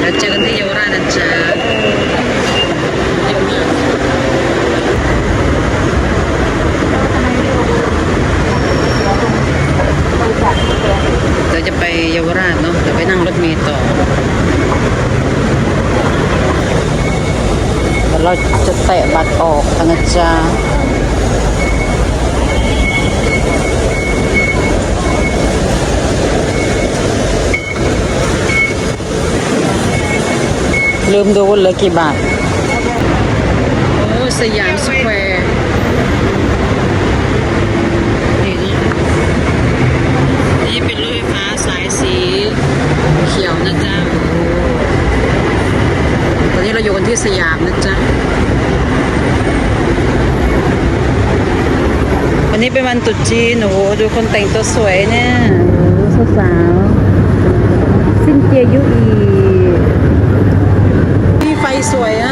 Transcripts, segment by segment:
แล้วเจอกันที่เยาวราชนะจ๊ะเยอะมากเราจะไปเยาวราชเนาะเดี๋ยวไปนั่งรถเมล์ต่อเดี๋ยวเราจะแตะบัตรออกกันนะจ๊ะ ลืมดูว่าเหลือกี่บาท โอ้สยามสแควร์นี่นะนี่เป็นรถไฟฟ้าสายสีเขียวนะจ๊ะโอ้ตอนนี้เราอยู่กันที่สยามนะจ๊ะ วันนี้เป็นวันตรุษจีนโอ้โหดูคนแต่งตัวสวยเนี่ยโอ้โหสาวๆซินเจียยุอีนี่ไฟ สวยอะ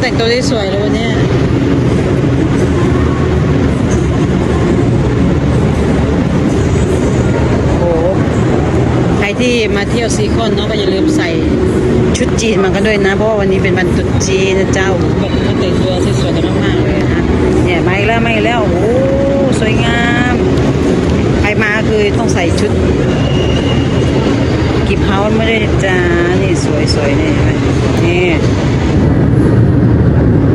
แต่งตัวได้สวยเลยวันเนี้ยโอ้โหใครที่มาเที่ยวซีคอนเนาะก็อย่าลืมใส่ชุดจีนมากันด้วยนะ เพราะว่าวันนี้เป็นวันตรุษจีนนะเจ้าโอ้โหแบบคนแต่งตัวสวยๆกันมากๆเลยนะเนี่ยมาอีกแล้วมาอีกแล้วโอ้โหสวยงามใครมาคือต้องใส่ชุดกิบเฮาส์ไม่ได้จ้านี่สวยๆนี่เห็น ハハハハ!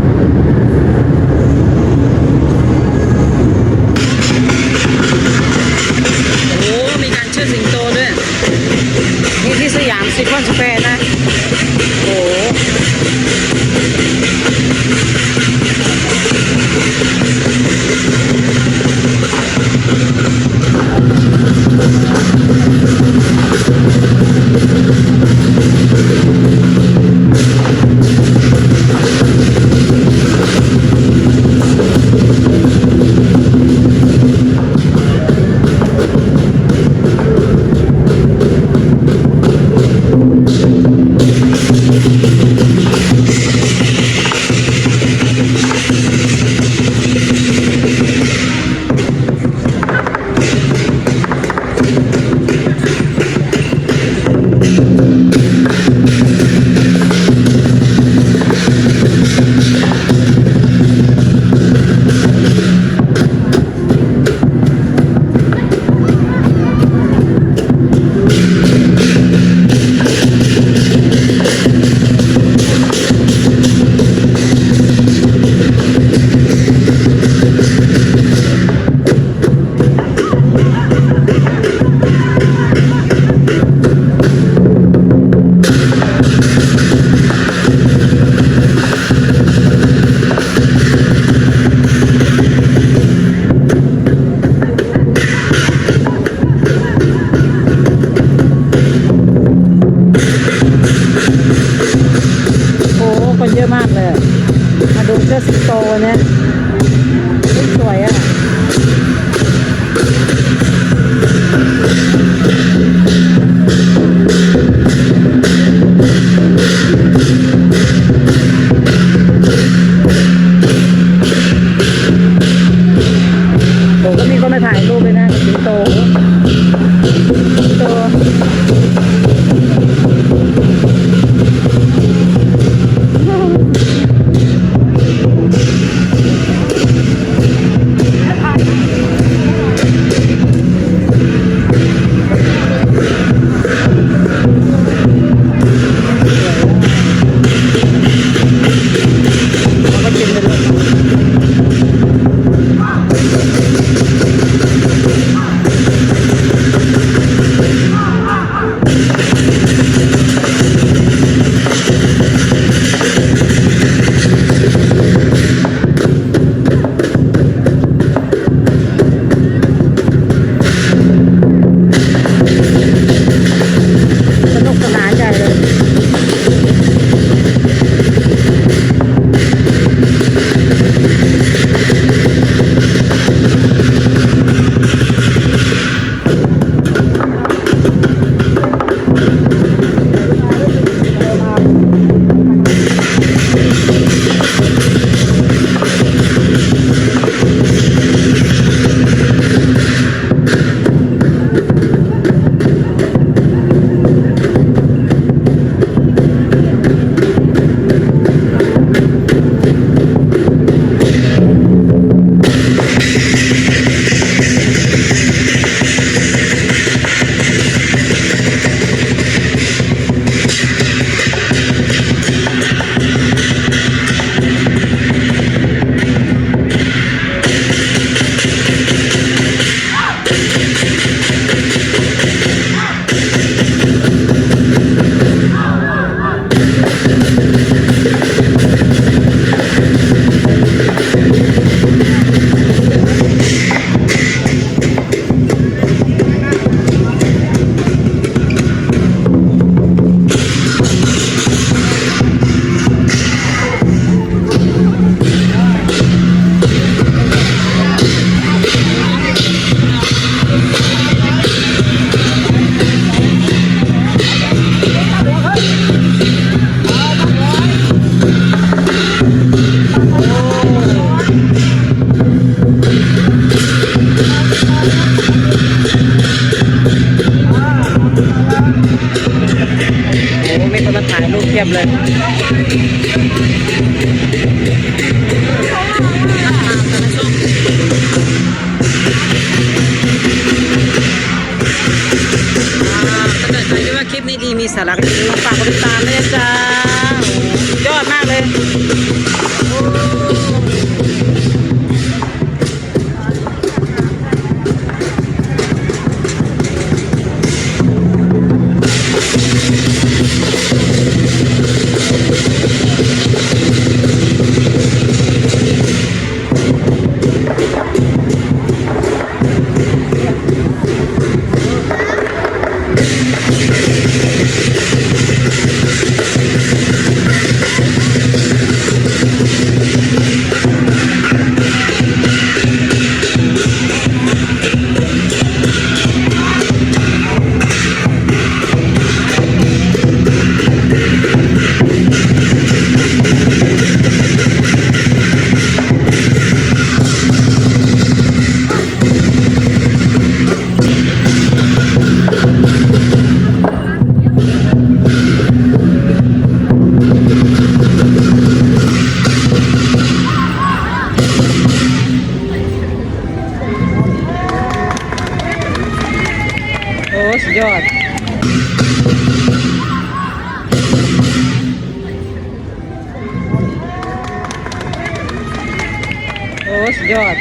สิ มเลยถ้าเกิดใครคิดว่าคลิปนี้ดีมีสาระก็อย่าลืมฝากกดติดตามด้วยจ้ายอดมากเลย โอ้สุดยอด โอ้สุดยอด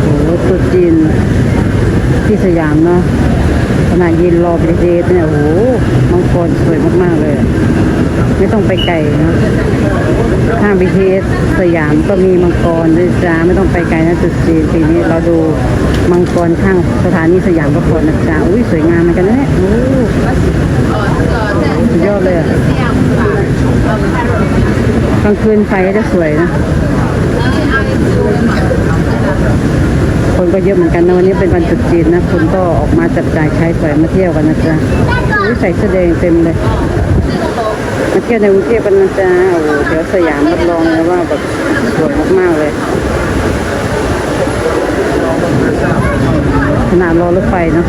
โอ้โหตรุษจีนที่ส ยามเนาะขณะยืนรอ BTS เนี่ยโอ้โหมังกรสวยมาก ๆ เลย ไม่ต้องไปไกลนะข้าง BTS สยามก็มีมังกรด้วยจ้าไม่ต้องไปไกลนะตรุษจีนปีนี้เราดูมังกรข้างสถานีสยามก็พอนะจ้าอุ้ยสวยงามเหมือนกันนะเนี่ยโอ้สุดยอดเลยกลางคืนไฟก็จะสวยนะ ก็เยอะเหมือนกันนะวันนี้เป็นวันตรุษจีนนะคนก็ออกมาจับจ่ายใช้สอยมาเที่ยวกันนะจ๊ะอุ๊ยใส่เสื้อแดงเต็มเลยมาเที่ยวในกรุงเทพกันนะจ๊ะโอ้โหแถวสยามรับรองเลยว่าแบบสวยมากๆเลยขนาดรอรถไฟเนาะ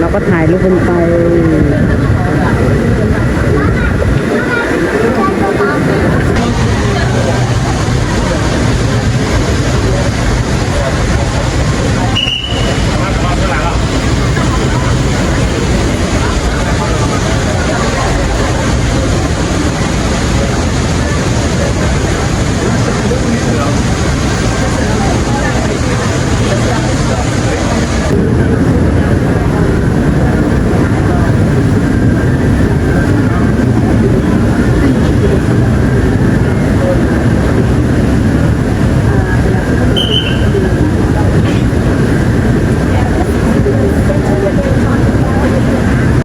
เราก็ถ่ายรูปบนไป